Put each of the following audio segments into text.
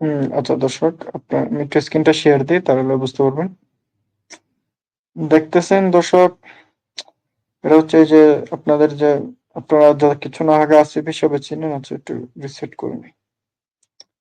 হুম, আচ্ছা দর্শক আপনার আমি একটু স্ক্রিনটা শেয়ার দিই তাহলে বুঝতে পারবেন। দেখতেছেন দর্শক এটা হচ্ছে যে আপনাদের যে আপনারা কিছু না আগে আসিফ হিসেবে চিনেন আচ্ছা একটু রিসেট করে নিই।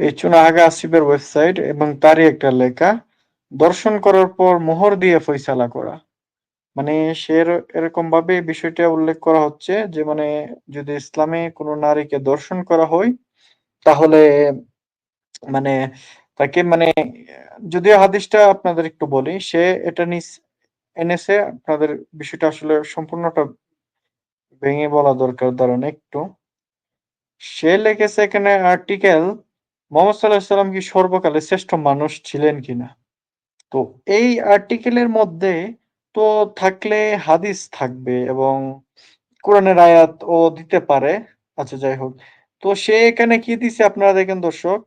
এই চুনাহাগা আসিফের ওয়েবসাইট এবং তারই একটা লেখা দর্শন করার পর মোহর দিয়ে ফয়সালা করা। মানে সে এরকম ভাবে বিষয়টা উল্লেখ করা হচ্ছে যে মানে যদি ইসলামে কোনো নারীকে দর্শন করা হয় তাহলে মানে তাকে মানে যদিও হাদিসটা আপনাদের একটু বলি, সে এটা নিস এনেছে, আপনাদের বিষয়টা আসলে সম্পূর্ণটা ভেঙে বলা দরকার দাঁড়ান একটু। সে লিখেছে এখানে আর্টিকেল মোহাম্মদ সাল্লাহ সাল্লাম কি সর্বকালে শ্রেষ্ঠ মানুষ ছিলেন কিনা? তো এই আর্টিকেলের মধ্যে তো থাকলে হাদিস থাকবে এবং কোরআনের আয়াত ও দিতে পারে। আচ্ছা যাই হোক। তো সে এখানে কি দিছে আপনারা দেখেন দর্শক?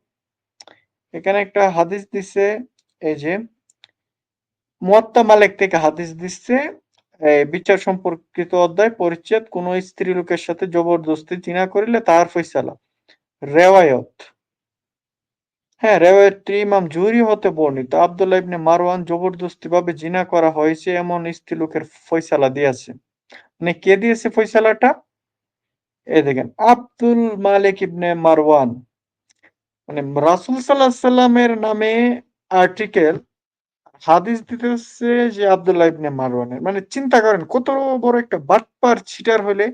এখানে একটা হাদিস দিছে, এই যে, মুয়াত্তা মালিক থেকে হাদিস দিচ্ছে বিচার সম্পর্কিত অধ্যায় পরিচ্ছেদ, কোন স্ত্রী লোকের সাথে জবরদস্তি জিনা করিলে তাহার ফয়সালা। রেওয়ায়ত। হ্যাঁ রেওয়ায়তটি ইমাম জুরি হতে বর্ণিত। আব্দুল্লাহ ইবনে মারওয়ান জবরদস্তি ভাবে জিনা করা হয়েছে এমন স্ত্রী লোকের ফয়সালা দিয়েছে। মানে কে দিয়েছে ফয়সালাটা? এই দেখেন, আব্দুল মালিক ইবনে মারওয়ান। মানে রাসুল সাল্লামের নামে আর্টিকেল হাদিস দিতেছে যে আব্দুল্লাহ ইবনে মারওয়ানের। মানে চিন্তা করেন, কত বড় একটা বাটপার ছিটার হলে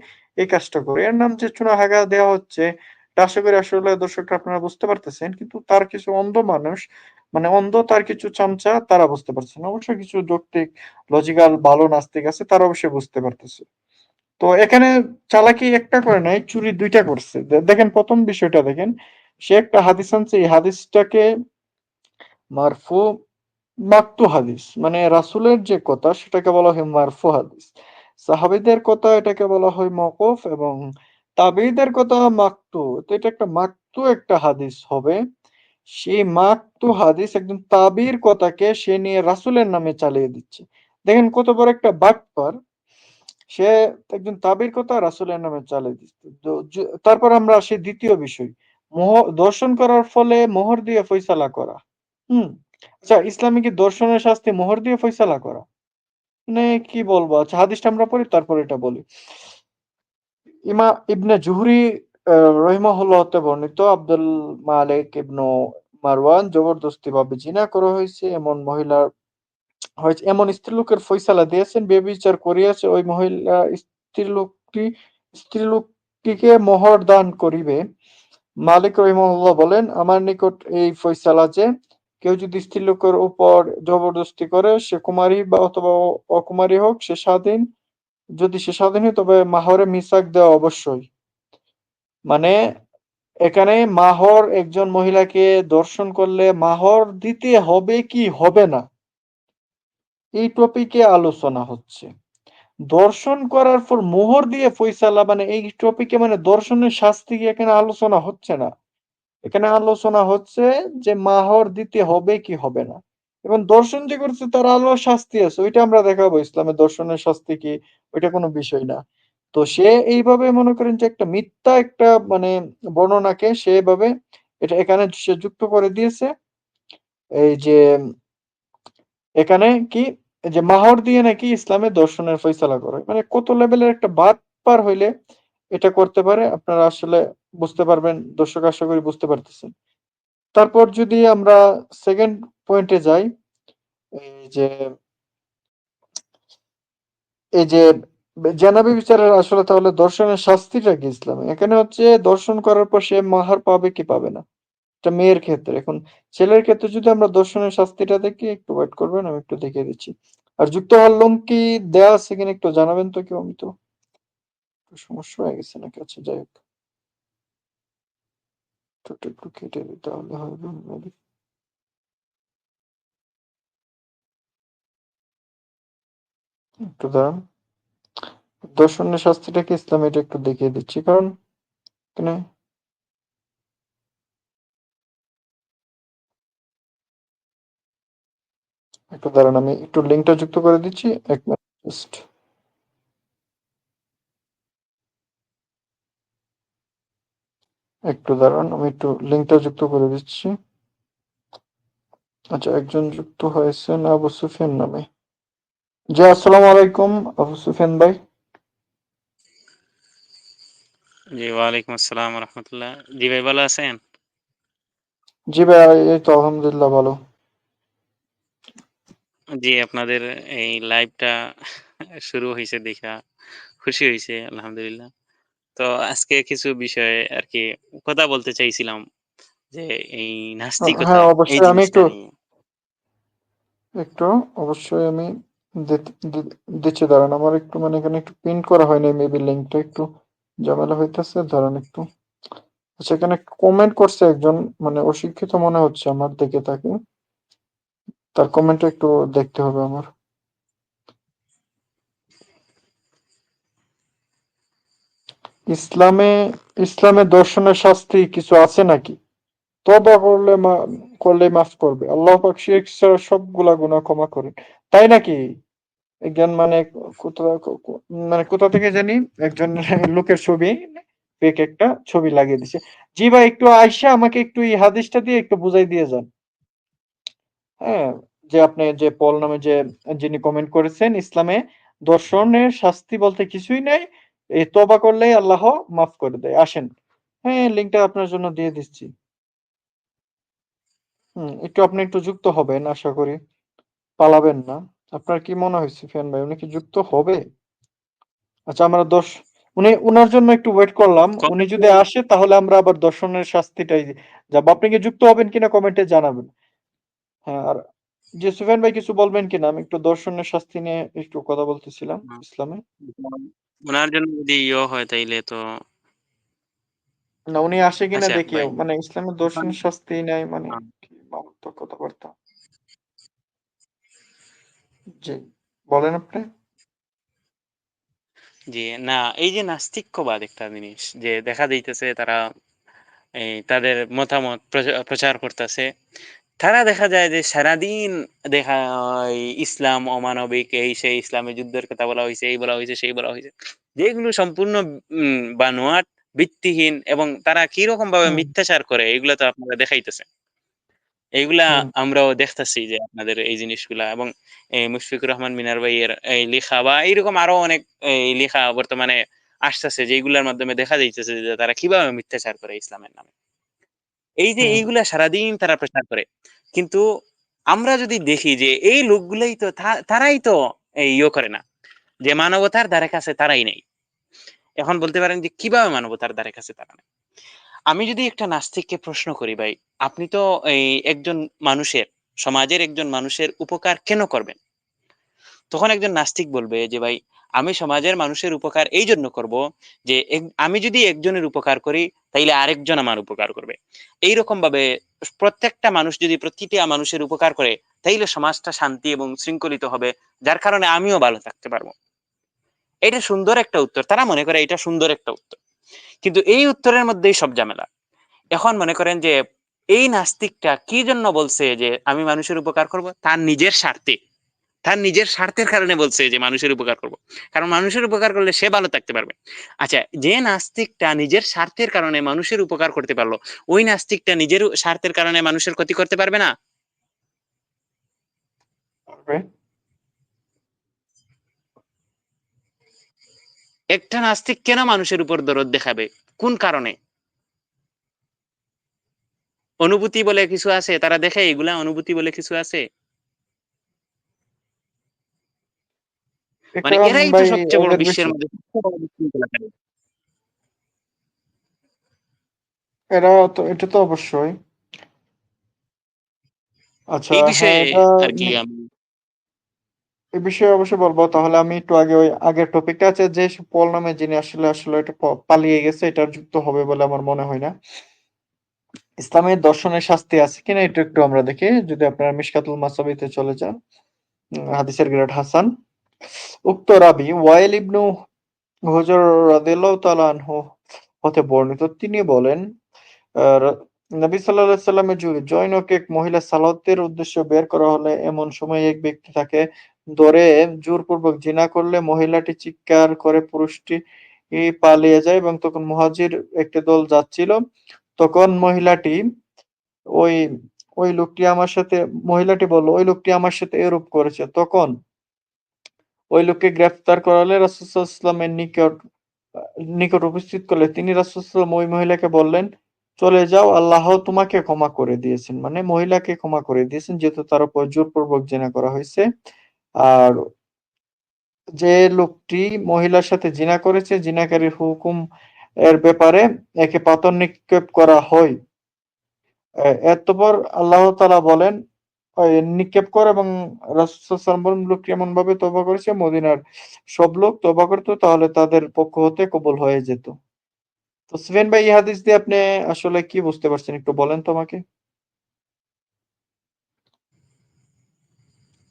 এই কাজটা করে। এর নাম যে চুনা হাগা দেওয়া হচ্ছে আশা করি আসলে দর্শকরা আপনারা বুঝতে পারতেছেন, কিন্তু তার কিছু অন্ধ মানুষ মানে অন্ধ তার কিছু চামচা, তারা বুঝতে পারছেন অবশ্যই কিছু যৌক্তিক লজিক্যাল ভালো নাস্তিক আছে, তারা অবশ্যই বুঝতে পারতেছে। তো এখানে চালাকি একটা করে নাই, চুরি দুইটা করছে। দেখেন প্রথম বিষয়টা দেখেন সে একটা হাদিস আনছে, এই হাদিসটাকে মারফু, মাকতু হাদিস মানে রাসুলের যে কথা সেটাকে বলা হয় মারফু হাদিস। সাহাবিদের কথা এটাকে বলা হয় মকফ এবং তাবিদের কথা মাকতু। তো এটা একটা মাকতু একটা হাদিস হবে। সেই মাকতু হাদিস একদম তাবির কথাকে সে নিয়ে রাসুলের নামে চালিয়ে দিচ্ছে। দেখেন কত বড় একটা বাটপার। সে একজন তাবির কথা রাসুলের নামে চালিয়ে দিচ্ছে। তারপর আমরা আসি দ্বিতীয় বিষয়। মোহ, দর্শন করার ফলে মোহর দিয়ে ফৈসালা করা। হুম? আচ্ছা ইসলামিক দর্শনের শাস্তি মোহর দিয়ে ফয়সালা করা? মানে কি বলব? আচ্ছা হাদিসটা আমরা পড়ি, তারপর এটা বলি। ইমা ইবনে জুহরি রহিমাহুল্লাহ হতে বর্ণিত, আব্দুল মালিক ইবনু মারওয়ান জবরদস্তি ভাবে জিনা করা হয়েছে, এমন মহিলার হয়েছে, এমন স্ত্রী লোকের ফয়সালা দিয়েছেন, বেবিচার করিয়াছে, ওই মহিলা স্ত্রী লোকটি স্ত্রী লোকটিকে মোহর দান করিবে। মালিক রহিমাহুল্লাহ বলেন, আমার নিকট এই ফয়সালা যে কেউ যদি স্ত্রী লোকের উপর জবরদস্তি করে, সে কুমারী বা অথবা অকুমারী হোক, সে স্বাধীন। যদি সে স্বাধীন হয়, তবে মাহরে মিসাক দেওয়া অবশ্যই। মানে এখানে মাহর একজন মহিলাকে দর্শন করলে মাহর দিতে হবে কি হবে না? এই টপিকে আলোচনা হচ্ছে। দর্শন করার পর মোহর দিয়ে ফয়সালা মানে এই টপিকে মানে দর্শনের শাস্তি এখানে আলোচনা হচ্ছে না? এখানে আলোচনা হচ্ছে যে মাহর দিতে হবে কি হবে না? এবং দর্শন যে করছে তার আলো শাস্তি আছে, ওইটা আমরা দেখাবো। ইসলামের দর্শনের শাস্তি কি? ওইটা কোনো বিষয় না। তো সে এইভাবে মনে করেন যে একটা মিথ্যা একটা মানে বর্ণনাকে সেভাবে এটা এখানে সে যুক্ত করে দিয়েছে। এই যে, এখানে কি যে মাহর দিয়ে নাকি ইসলামের দর্শনের ফয়সালা করে। মানে কত লেভেলের একটা বাদ পার হইলে এটা করতে পারে, আপনারা আসলে বুঝতে পারবেন, দর্শক আশা করি বুঝতে পারতেছেন। তারপর যদি আমরা সেকেন্ড পয়েন্টে যাই, এই যে এই যে জানাবি বিচারের আসলে তাহলে দর্শনের শাস্তিটা কি ইসলামে? এখানে হচ্ছে দর্শন করার পর সে মাহার পাবে কি পাবে না? এটা মেয়ের ক্ষেত্রে। এখন ছেলের ক্ষেত্রে যদি আমরা দর্শনের শাস্তিটা দেখি, একটু ওয়েট করবেন, আমি একটু দেখিয়ে দিচ্ছি। আর যুক্ত হওয়ার লোক কি দেয়া আছে কিনা একটু জানাবেন তো কেউ? আমি তো সমস্যা হয়ে গেছে নাকি? আচ্ছা যাই হোক। একটু কেটে দিতে হবে হবে একটু দাঁড়ান। দর্শনের শাস্তিটা কি ইসলাম এটা একটু দেখিয়ে দিচ্ছি, কারণ এখানে একটু দাঁড়ান আমি একটু লিঙ্কটা যুক্ত করে দিচ্ছি এক মিনিট জাস্ট একটু দাঁড়ান আমি একটু লিঙ্কটা যুক্ত করে দিচ্ছি। আচ্ছা একজন যুক্ত হয়েছেন আবু সুফিয়ান নামে। জি আসসালামু আলাইকুম আবু সুফিয়ান ভাই। জি ওয়ালাইকুম আসসালাম রহমতুল্লাহ। জি ভাই ভালো আছেন? জি ভাই এই তো আলহামদুলিল্লাহ ভালো। জি আপনাদের এই লাইভটা শুরু হয়েছে দেখা খুশি হয়েছে আলহামদুলিল্লাহ। তো আজকে কিছু বিষয়ে আর কি কথা বলতে চাইছিলাম যে এই নাস্তিকতা হ্যাঁ অবশ্যই আমি একটু একটু অবশ্যই আমি দিচ্ছি। দাঁড়ান আমার একটু মানে এখানে একটু প্রিন্ট করা হয়নি মেবি লিঙ্কটা একটু ঝামেলা হইতেছে দাঁড়ান একটু। আচ্ছা এখানে কমেন্ট করছে একজন মানে অশিক্ষিত মনে হচ্ছে আমার দেখে তাকে। তার কমেন্টটা একটু দেখতে হবে আমার। ইসলামে ইসলামে দর্শনের শাস্তি কিছু আছে নাকি? তবা করলে করলে মাফ করবে। আল্লাহ পাক ছাড়া সবগুলা গুনাহ ক্ষমা করেন। তাই নাকি? একজন মানে কোথা মানে কোথা থেকে জানি? একজন লোকের ছবি ফেক একটা ছবি লাগিয়ে দিছে। জি ভাই, একটু আইসা আমাকে একটু এই হাদিসটা দিয়ে একটু বুঝাই দিয়ে যান। হ্যাঁ যে আপনি যে পল নামে যে যিনি কমেন্ট করেছেন ইসলামে, দর্শনের শাস্তি বলতে কিছুই নাই। এই তবা করলেই আল্লাহ মাফ করে দেয়। আসেন। হ্যাঁ লিঙ্কটা আপনার জন্য দিয়ে দিচ্ছি। হুম, একটু আপনি একটু যুক্ত হবেন, আশা করি। পালাবেন না। আপনার কি মনে হয়েছে, ফ্যান ভাই? উনি কি যুক্ত হবে? আচ্ছা আমরা দশ উনি, উনার জন্য একটু ওয়েট করলাম। উনি যদি আসে, তাহলে আমরা আবার দর্শনের শাস্তিটাই যাব। আপনি কি যুক্ত হবেন কিনা কমেন্টে জানাবেন। হ্যাঁ আর যে সুফিয়ান ভাই কিছু বলবেন কিনা? আমি একটু দর্শনের শাস্তি নিয়ে একটু কথা বলতেছিলাম ইসলামে। ওনার জন্য যদি ইয়ে হয় তাইলে তো না উনি আসে কিনা আচ্ছা দেখি মানে ইসলামের দর্শনের শাস্তি নাই মানে হ্যাঁ। মারাত্মক কথাবার্তা জি বলেন আপনি। জি না এই যে নাস্তিক্যবাদ একটা জিনিস যে দেখা যাইতেছে তারা এই তাদের মতামত প্রচা- প্রচার করতেছে। তারা দেখা যায় যে সারাদিন দেখা ইসলাম অমানবিক এই সেই ইসলামে যুদ্ধের কথা বলা হয়েছে এই বলা হয়েছে সেই বলা হয়েছে যেগুলো সম্পূর্ণ বানোয়াট ভিত্তিহীন এবং তারা কীরকম ভাবে মিথ্যাচার করে এগুলা তো আপনারা দেখাইতেছে এইগুলা আমরাও দেখতেছি যে আপনাদের এই জিনিসগুলা এবং এই মুশফিকুর রহমান মিনার ভাইয়ের এই লেখা বা এইরকম আরও অনেক এই লেখা বর্তমানে আসতেছে যেগুলার মাধ্যমে দেখা যাইতেছে যে তারা কীভাবে মিথ্যাচার করে ইসলামের নামে। এই যে এইগুলা সারাদিন তারা প্রচার করে। কিন্তু আমরা যদি দেখি যে এই লোকগুলাই তো তারাই তো এই ইয়ে করে না। যে মানবতার ধারে কাছে তারাই নেই। এখন বলতে পারেন যে কীভাবে মানবতার ধারে কাছে তারা নেই? আমি যদি একটা নাস্তিককে প্রশ্ন করি ভাই আপনি তো এই একজন মানুষের সমাজের একজন মানুষের উপকার কেন করবেন? তখন একজন নাস্তিক বলবে যে ভাই আমি সমাজের মানুষের উপকার এই জন্য করব যে আমি যদি একজনের উপকার করি, তাইলে আরেকজন আমার উপকার করবে। এইরকম ভাবে প্রত্যেকটা মানুষ যদি প্রতিটা মানুষের উপকার করে, তাইলে সমাজটা শান্তি এবং শৃঙ্খলিত হবে, যার কারণে আমিও ভালো থাকতে পারব। এটা সুন্দর একটা উত্তর। তারা মনে করে এটা সুন্দর একটা উত্তর। কিন্তু এই উত্তরের মধ্যেই সব ঝামেলা। এখন মনে করেন যে এই নাস্তিকটা কি জন্য বলছে যে আমি মানুষের উপকার করব? তার নিজের স্বার্থে। তার নিজের স্বার্থের কারণে বলছে যে মানুষের উপকার করব। কারণ মানুষের উপকার করলে সে ভালো থাকতে পারবে। আচ্ছা যে নাস্তিকটা নিজের স্বার্থের কারণে মানুষের উপকার করতে পারল ওই নাস্তিকটা নিজের স্বার্থের কারণে মানুষের ক্ষতি করতে পারবে না? একটা নাস্তিক কেন মানুষের উপর দরদ দেখাবে? কোন কারণে? অনুভূতি বলে কিছু আছে? তারা দেখে এগুলা অনুভূতি বলে কিছু আছে? মানে এরাই তো সবচেয়ে বড় বিশ্বের মধ্যে। এরা তো এটা তো অবশ্যই। আচ্ছা এই হ্যাঁ বিষয়ে আর কি আমি এই বিষয়ে অবশ্যই বলব। তাহলে আমি একটু আগে ওই আগের টপিকটা আছে যে পল নামে যিনি আসলে আসলে এটা পালিয়ে গেছে এটা যুক্ত হবে বলে আমার মনে হয় না। ইসলামের দর্শনের শাস্তি আছে কিনা এটা একটু আমরা দেখি। যদি আপনারা মিশকাতুল মাসাবিতে চলে যান হাদিসের গ্রেড হাসান। উক্ত রাবি ওয়াইল ইবনু হুজর রাদিয়াল্লাহু তাআলা আনহু হতে বর্ণিত। তিনি বলেন নবী আলাইহি সাল্লামের যুগে জৈনকে এক মহিলা সালাতের উদ্দেশ্যে বের করা হলে এমন সময় এক ব্যক্তি তাকে ধরে জোরপূর্বক জিনা করলে মহিলাটি চিৎকার করে পুরুষটি পালিয়ে যায় এবং তখন মুহাজির একটি দল যাচ্ছিল। তখন মহিলাটি ওই ওই লোকটি আমার সাথে, মহিলাটি বলল, ওই লোকটি আমার সাথে এরূপ করেছে। তখন ওই লোককে গ্রেফতার করালে রাসূলুল্লাহামের নিকট নিকট উপস্থিত করলে। তিনি রাসূলুল্লাহ ওই মহিলাকে বললেন চলে যাও আল্লাহ তোমাকে ক্ষমা করে দিয়েছেন। মানে মহিলাকে ক্ষমা করে দিয়েছেন যেহেতু তার উপর জোরপূর্বক জেনা করা হয়েছে। আর যে লোকটি মহিলার সাথে জিনা করেছে জিনাকারীর হুকুম এর ব্যাপারে একে পাথর নিক্ষেপ করা হয়। আহ, এরপর আল্লাহ তালা বলেন নিক্ষেপ কর এবং রাসূল লোকটি এমন ভাবে তওবা করেছে, মদিনার সব লোক তওবা করতো, তাহলে তাদের পক্ষ হতে কবল হয়ে যেত। তো সুফিয়ান ভাই, এই দিয়ে আপনি আসলে কি বুঝতে পারছেন? একটু বলেন তো আমাকে।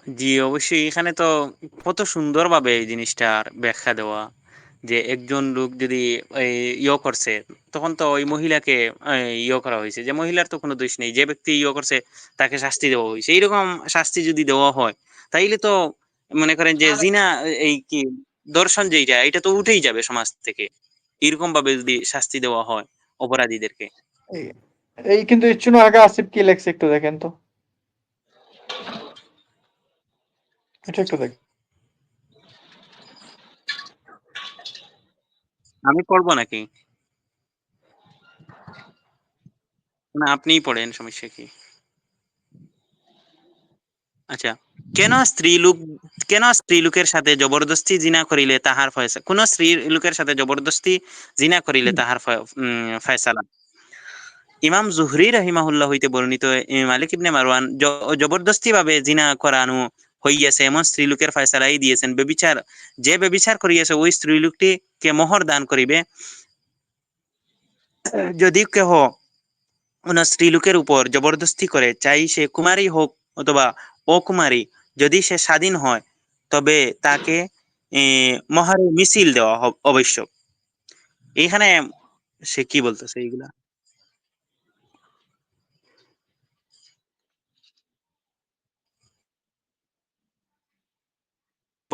জি, অবশ্যই। এখানে তো কত সুন্দরভাবে এই জিনিসটার ব্যাখ্যা দেওয়া। যে একজন লোক যদি ইয়ে করছে তখন তো ওই মহিলাকে ইয়ে করা হয়েছে। যে মহিলার তো কোনো দোষ নেই। যে ব্যক্তি ইয়ে করছে তাকে শাস্তি দেওয়া হয়েছে। এইরকম শাস্তি যদি দেওয়া হয় তাইলে তো মনে করেন যে জিনা এই কি দর্শন যেইটা এটা তো উঠেই যাবে সমাজ থেকে। এরকম ভাবে যদি শাস্তি দেওয়া হয় অপরাধীদেরকে। এই- কিন্তু একটু আগে আসিফ কি লেখছে একটু দেখেন তো। এটা একটু দেখ আমি পড়ব নাকি? না, আপনিই পড়েন সমস্যা কি? আচ্ছা কেন স্ত্রী লোক কেন স্ত্রী লোকের সাথে জবরদস্তি জিনা করিলে তাহার ফয়সা, কোন স্ত্রী লোকের সাথে জবরদস্তি জিনা করিলে তাহার ফয়সালা? ইমাম জুহরি রাহিমাহুল্লাহ হইতে বর্ণিত মালিক ইবনে মারওয়ান জবরদস্তি ভাবে জিনা করানো হইয়াছে এমন স্ত্রী লোকের ফয়সালাই দিয়েছেন বেবিচার যে বেবিচার করিয়াছে ওই স্ত্রী লোকটি কে মোহর দান করিবে যদি কেহ কোন স্ত্রী লোকের উপর জবরদস্তি করে চাই সে কুমারী হোক অথবা অকুমারী যদি সে স্বাধীন হয়, তবে তাকে মহারে মিছিল দেওয়া আবশ্যক এখানে সে কি বলতেছে এইগুলা?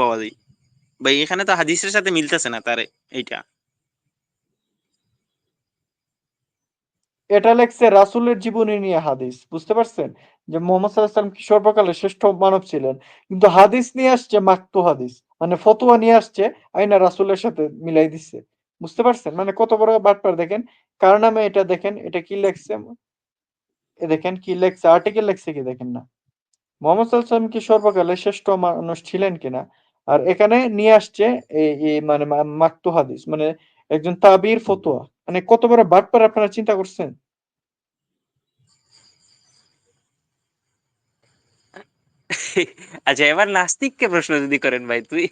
পাওয়া যায়। ভাই, এখানে তো হাদিসের সাথে মিলতেছে না তার, এইটা। এটা লেখছে, রাসূলের জীবনী নিয়ে হাদিস, বুঝতে পারছেন? যে মোহাম্মদ সাল্লাম কি সর্বকালের শ্রেষ্ঠ মানব ছিলেন। কিন্তু হাদিস নিয়ে আসছে মাকতু হাদিস মানে ফতোয়া নিয়ে আসছে, আইনা রাসূলের সাথে মিলাই দিচ্ছে বুঝতে পারছেন? মানে কত বড় বাটপার, দেখেন। কার নামে এটা দেখেন, এটা কি লেখছে? এ দেখেন, কি লেখছে? আর্টিকেল লেখছে কি, দেখেন না। মোহাম্মদ সাল্লাম কি সর্বকালের শ্রেষ্ঠ মানুষ ছিলেন কিনা? আর এখানে নিয়ে আসছে এই মানে মাকতু হাদিস মানে একজন তাবির ফতোয়া। মানে কত বড় বাটপার আপনারা চিন্তা করছেন? আচ্ছা এবার নাস্তিককে প্রশ্ন যদি করেন ভাই, তুই